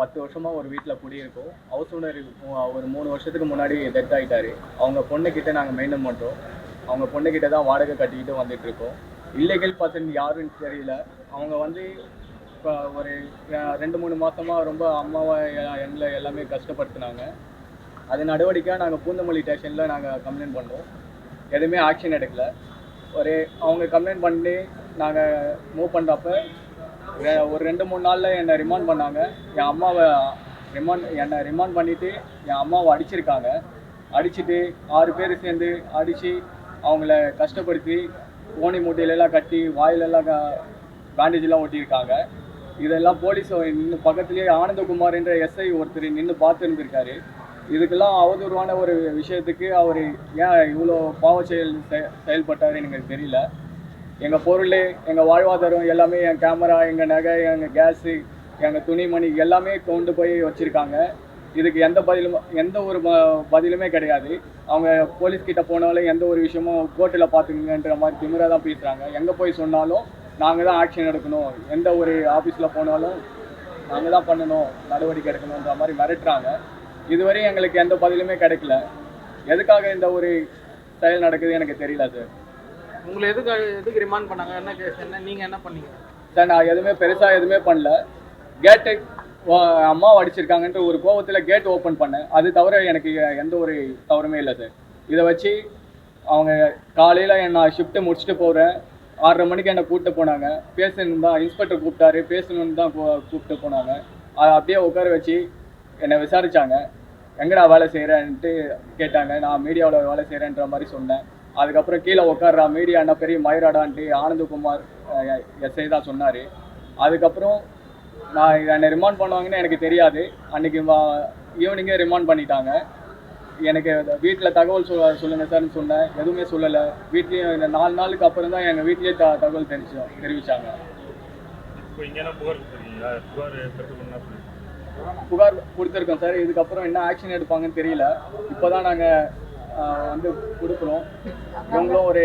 பத்து வருஷமாக ஒரு வீட்டில் குடியிருக்கோம் ஹவுஸ் ஓனர் ஒரு மூணு வருஷத்துக்கு முன்னாடி டெத் ஆகிட்டாரு அவங்க பொண்ணுக்கிட்ட நாங்கள் மெயின்டைன் பண்ணுறோம் அவங்க பொண்ணுக்கிட்ட தான் வாடகை கட்டிக்கிட்டு வந்துட்டு இருக்கோம். இல்லீகல் பர்சன் யாருன்னு தெரியல. அவங்க வந்து இப்போ ஒரு ரெண்டு மூணு மாதமாக ரொம்ப அம்மாவை எங்களை எல்லாமே கஷ்டப்படுத்துனாங்க. அது நடவடிக்கையாக நாங்கள் பூந்தமல்லி ஸ்டேஷனில் நாங்கள் கம்ப்ளைண்ட் பண்ணோம் எதுவுமே ஆக்ஷன் எடுக்கல. ஒரு அவங்க கம்ப்ளைண்ட் பண்ணி நாங்கள் மூவ் பண்ணுறப்ப ஒரு ரெண்டு மூணு நாளில் என்னை ரிமாண்ட் பண்ணாங்க. என் அம்மாவை ரிமாண்ட் என்னை ரிமாண்ட் பண்ணிவிட்டு என் அம்மாவை அடிச்சிருக்காங்க. அடிச்சிட்டு ஆறு பேர் சேர்ந்து அடித்து அவங்கள கஷ்டப்படுத்தி ஓனி மூட்டையிலெல்லாம் கட்டி வாயிலெல்லாம் பேண்டேஜெலாம் ஒட்டியிருக்காங்க. இதெல்லாம் போலீஸ் நின்று பக்கத்துலேயே ஆனந்தகுமார் என்ற எஸ்ஐ ஒருத்தர் நின்று பார்த்துருந்துருக்காரு இதுக்கெல்லாம் அவதூறான ஒரு விஷயத்துக்கு அவர் ஏன் இவ்வளோ பாவ செயல் செ- செயல்பட்டாருன்னு எனக்கு தெரியல. எங்கள் பொருள் எங்கள் வாழ்வாதாரம் எல்லாமே என் கேமரா எங்கள் நகை எங்கள் கேஸு எங்கள் துணிமணி எல்லாமே கொண்டு போய் வச்சுருக்காங்க. இதுக்கு எந்த பதிலும் எந்த ஒரு பதிலுமே கிடையாது. அவங்க போலீஸ்கிட்ட போனாலும் எந்த ஒரு விஷயமும் கோர்ட்டில் பார்த்துக்குங்கன்ற மாதிரி திமிராக தான் பேசுகிறாங்க எங்கே போய் சொன்னாலும் நாங்கள் தான் ஆக்ஷன் எடுக்கணும். எந்த ஒரு ஆஃபீஸில் போனாலும் நாங்கள் தான் பண்ணணும் நடவடிக்கை எடுக்கணுன்ற மாதிரி மிரட்டுறாங்க. இதுவரை எங்களுக்கு எந்த பதிலுமே கிடைக்கல. எதுக்காக இந்த ஒரு செயல் நடக்குது எனக்கு தெரியல சார் உங்களை எதுக்கு எதுக்கு ரிமாண்ட் பண்ணாங்க? என்ன கேஸ் என்ன நீங்க என்ன பண்ணீங்க? சார் நான் எதுவுமே பெருசாக எதுவுமே பண்ணல. கேட்டு அம்மா அடிச்சிருக்காங்கன்ற ஒரு கோவத்தில் கேட் ஓப்பன் பண்ணேன். அது தவிர எனக்கு எந்த ஒரு தவறுமே இல்லை சார் இதை வச்சு அவங்க காலையில் நான் ஷிஃப்ட்டு முடிச்சுட்டு போகிறேன் ஆறரை மணிக்கு என்னை கூப்பிட்டு போனாங்க. பேசணும் தான் இன்ஸ்பெக்டர் கூப்பிட்டாரு. பேசணும்னு தான் கூப்பிட்டு போனாங்க. அதை அப்படியே உட்கார வச்சு என்னை விசாரிச்சாங்க. எங்கடா வேலை செய்கிறேன்ட்டு கேட்டாங்க. நான் மீடியாவில் வேலை செய்கிறேன்ற மாதிரி சொன்னேன். அதுக்கப்புறம் கீழே உட்கார்றா மீடியா என்ன பெரிய மயிராடான்ட்டு ஆனந்தகுமார் எஸ்ஐ தான் சொன்னார். அதுக்கப்புறம் நான் என்னை ரிமாண்ட் பண்ணுவாங்கன்னு எனக்கு தெரியாது. அன்னைக்கு ஈவினிங்கே ரிமாண்ட் பண்ணிட்டாங்க. எனக்கு வீட்டில் தகவல் சொல்ல சொல்லுங்கள் சார்னு சொன்னேன். எதுவுமே சொல்லலை. வீட்லேயும் இந்த நாலு நாளுக்கு அப்புறம் தான் எங்கள் வீட்லேயே த தகவல் தெரிவிச்சோம் தெரிவித்தாங்க புகார் கொடுத்துருக்கோம் சார் இதுக்கப்புறம் என்ன ஆக்ஷன் எடுப்பாங்கன்னு தெரியல. இப்போ தான் நாங்கள் வந்து கொடுக்குறோம் இவங்களும் ஒரு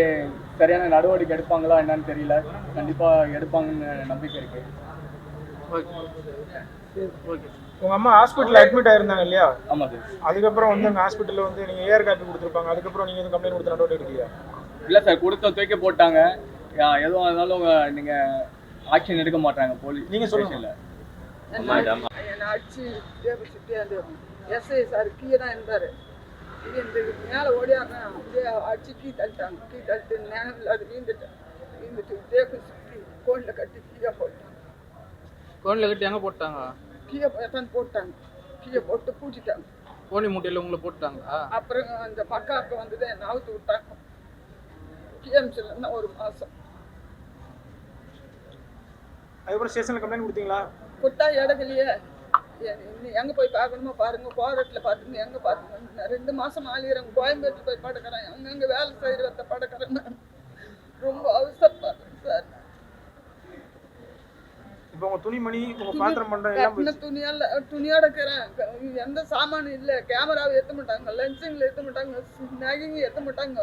சரியான நடவடிக்கை எடுப்பாங்களா என்னன்னு தெரியல. கண்டிப்பாக எடுப்பாங்கன்னு நம்பிக்கை இருக்குது ஓகே. ஓகே. உங்க அம்மா ஹாஸ்பிட்டல் அட்மிட் ஆயிருந்தாங்க இல்லையா? ஆமாம் சார் அதுக்கப்புறம் வந்து அங்க ஹாஸ்பிட்டல்ல வந்து நீங்க ஏஆர் காப்பி கொடுத்துருப்பாங்க. அதுக்கப்புறம் நீங்க எதுவும் கம்ப்ளைண்ட் கொடுத்த நடவடிக்கை எடுக்கலையா? இல்லை சார் கொடுத்த தூக்கி போட்டாங்க. எதுவும் இருந்தாலும் நீங்கள் ஆக்ஷன் எடுக்க மாட்டாங்க போலீஸ் நீங்க சொல்லுங்க. என்னை அந்த எஸ்ஐ சார் கீழே தான் இருந்தார். மேலே ஓடியாடுறேன் அப்படியே அடிச்சு கீ தள்ளிட்டாங்க. கீ தள்ளிட்டு நேரம் இல்லாத வீந்துட்டேன் வீந்துட்டு தேக்கு சுற்றி கோனில் கட்டி கீழே போட்டாங்க. கோனில் கட்டி எங்கே போட்டாங்க கீழே தான் போட்டாங்க. கீழே போட்டு பூட்டிட்டாங்க. கோனி மூட்டையில் உங்களை போட்டாங்களா? அப்புறம் அந்த பக்காவுக்கு வந்ததை என்னை அவுத்து விட்டாங்க. கிஎம்சியில் இருந்தால் ஒரு மாதம் அதுக்கப்புறம் ஸ்டேஷன்ல கம்ப்ளைண்ட் கொடுத்தீங்களா? கொட்டா இடத்துலையே எங்கே போய் பார்க்கணுமோ பாருங்க கோரட்டில் பார்த்துங்க எங்கே பார்த்துங்க ரெண்டு மாதம் ஆளிகிறேன் கோயம்பேட்டில் போய் படுக்கிறேன். அங்கங்கே வேலை செய்கிறத படுக்கிறேன். நான் ரொம்ப அவசரப்படுறேன் சார். இப்போ உங்க துணிமணி உங்க பாத்திரம் துணியால துணியோட இருக்கிறேன் எந்த சாமானும் இல்லை கேமராவை ஏற்ற மாட்டாங்க லென்சிங்கில் ஏற்ற மாட்டாங்க நகைங்க ஏற்ற மாட்டாங்க.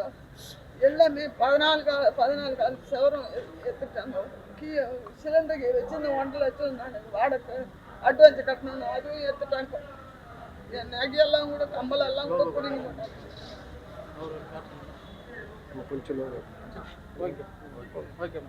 எல்லாமே பதினாலு கால பதினாலு கால செவரம் எடுத்துட்டாங்க கீ சிலிண்டரை வச்சு இந்த ஒன்றரை லட்சம் நான் வாடகை. அட்வான்ஸ் கட்டணும் அதுவும் எடுத்துட்டாங்க என் நகையெல்லாம் கூட கம்பளெல்லாம் கூட பிடிங்க மாட்டாங்க ஓகே ஓகே